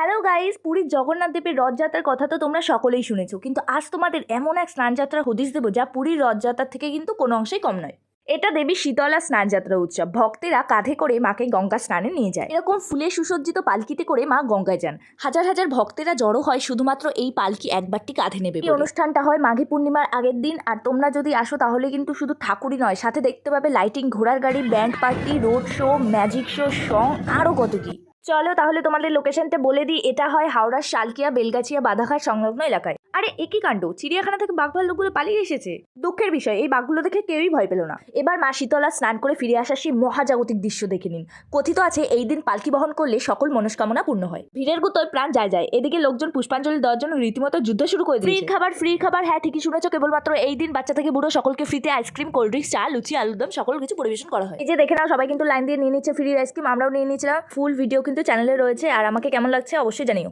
Hello guys পুরীর জগন্নাথ দেবের রথযাত্রার কথা তো তোমরা সকলেই শুনেছো। কিন্তু আজ তোমাদের এমন এক স্নানযাত্রা হদিশ দেবো যা পুরীর রথযাত্রার থেকে কিন্তু কোনো অংশেই কম নয়। এটা দেবী শীতলা স্নানযাত্রা উৎসব। ভক্তেরা কাঁধে করে মাকে গঙ্গা স্নানে নিয়ে যায়। এরকম ফুলে সুসজ্জিত পালকিতে করে মা গঙ্গায় যান। হাজার হাজার ভক্তেরা জড়ো হয় শুধুমাত্র এই পালকি একবারটি কাঁধে নেবে এই অনুষ্ঠানটা হয় মাঘী পূর্ণিমার আগের দিন। আর তোমরা যদি আসো তাহলে কিন্তু শুধু ঠাকুরই নয় সাথে দেখতে পাবে লাইটিং ঘোড়ার গাড়ি band party road show magic show song আরও কত কি। চলো তাহলে তোমাদের লোকেশনটা বলে দিই এটা হয় হাওড়ার শালকিয়া বেলগাছিয়া বাধাঘাট সংলগ্ন এলাকায়। আরে একই কাণ্ড? চিড়িয়াখানা থেকে বাঘ ভাল্লুকগুলো পালিয়ে এসেছে? দুঃখের বিষয় এই বাঘগুলো দেখে কেউই ভয় পেল না। এবার মা শীতলা স্নান করে ফিরে আসার সেই মহাজাগতিক দৃশ্য দেখে নিন। কথিত আছে এই দিন পালকি বহন করলে সকল মনস্কামনা পূর্ণ হয়। ভিড়ের গুতোয় প্রাণ যায় যায়। এদিকে লোকজন পুষ্পাঞ্জলি দেওয়ার জন্য রীতিমতো যুদ্ধ শুরু করে ফ্রি খাবার ফ্রি খাবার হ্যাঁ ঠিকই শুনেছ কেবলমাত্র এই দিন বাচ্চা থেকে বুড়ো সকলকে ফ্রিতে আইসক্রিম কোল্ড ড্রিঙ্কস চা লুচি আলুদম সকল কিছু পরিবেশন করা হয়। এই যে দেখে নাও সবাই কিন্তু লাইন দিয়ে নিয়ে নিচ্ছে ফ্রি আইসক্রিম আমরাও নিয়ে নিয়েছিলাম। ফুল ভিডিও কিন্তু চ্যানেলে রয়েছে। আর আমাকে কেমন লাগছে অবশ্যই জানিও।